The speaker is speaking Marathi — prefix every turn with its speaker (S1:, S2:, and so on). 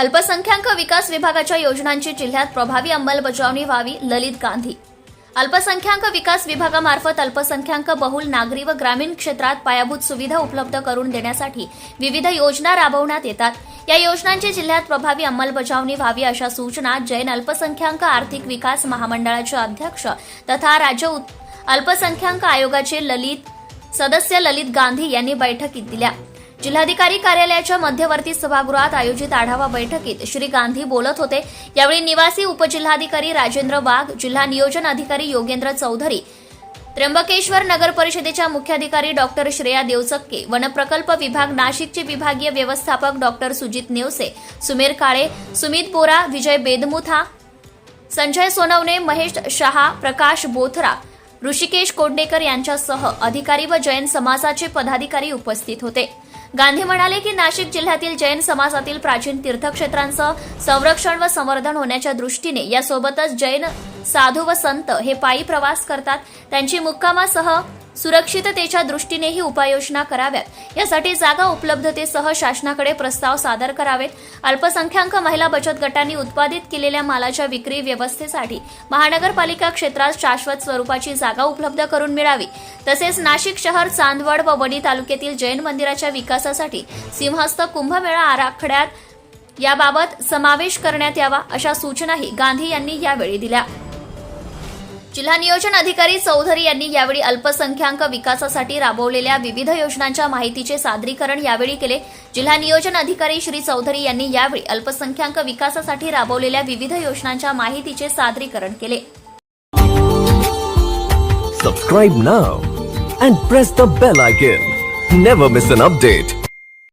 S1: अल्पसंख्याक विकास विभागाच्या योजनांची जिल्ह्यात प्रभावी अंमलबजावणी व्हावी ललित गांधी. अल्पसंख्याक विकास विभागामार्फत अल्पसंख्याक बहुल नागरी व ग्रामीण क्षेत्रात पायाभूत सुविधा उपलब्ध करून देण्यासाठी विविध योजना राबवण्यात येतात. या योजनांची जिल्ह्यात प्रभावी अंमलबजावणी व्हावी अशा सूचना जैन अल्पसंख्याक आर्थिक विकास महामंडळाचे अध्यक्ष तथा राज्य अल्पसंख्याक आयोगाचे ललित सदस्य ललित गांधी यांनी बैठकीत दिल्या. जिल्हाधिकारी कार्यालयाच्या मध्यवर्ती सभागृहात आयोजित आढावा बैठकीत श्री गांधी बोलत होते. यावेळी निवासी उपजिल्हाधिकारी राजेंद्र वाघ जिल्हा नियोजन अधिकारी योगेंद्र चौधरी त्र्यंबकेश्वर नगर परिषदेच्या मुख्याधिकारी डॉक्टर श्रेया देवचक्के वनप्रकल्प विभाग नाशिकचे विभागीय व्यवस्थापक डॉक्टर सुजित नेवसे सुमेर काळे सुमित बोरा विजय बेदमुथा संजय सोनवणे महेश शहा प्रकाश बोथरा ऋषिकेश कोंडेकर यांच्यासह अधिकारी व जैन समाजाचे पदाधिकारी उपस्थित होते. गांधी म्हणाले की नाशिक जिल्ह्यातील जैन समाजातील प्राचीन तीर्थक्षेत्रांचं संरक्षण व संवर्धन होण्याच्या दृष्टीने यासोबतच जैन साधू व संत हे पायी प्रवास करतात. त्यांची मुक्कामासह सुरक्षिततेच्या दृष्टीनेही उपाययोजना कराव्यात. यासाठी जागा उपलब्धतेसह शासनाकडे प्रस्ताव सादर करावेत. अल्पसंख्याक महिला बचत गटांनी उत्पादित केलेल्या मालाच्या विक्री व्यवस्थेसाठी महानगरपालिका क्षेत्रात शाश्वत स्वरूपाची जागा उपलब्ध करून मिळावी. तसेच नाशिक शहर चांदवड व वणी तालुक्यातील जैन मंदिराच्या विकासासाठी सिंहस्थ कुंभमेळा आराखड्यात याबाबत समावेश करण्यात यावा अशा सूचनाही गांधी यांनी यावेळी दिल्या. जिल्हा नियोजन अधिकारी चौधरी यांनी यावेळी अल्पसंख्याक विकासासाठी राबवलेल्या विविध योजनांच्या माहितीचे सादरीकरण यावेळी केले. जिल्हा नियोजन अधिकारी श्री चौधरी यांनी यावेळी अल्पसंख्याक विकासासाठी राबवलेल्या विविध योजनांच्या माहितीचे सादरीकरण केले.
S2: Subscribe now and press the bell icon never miss an update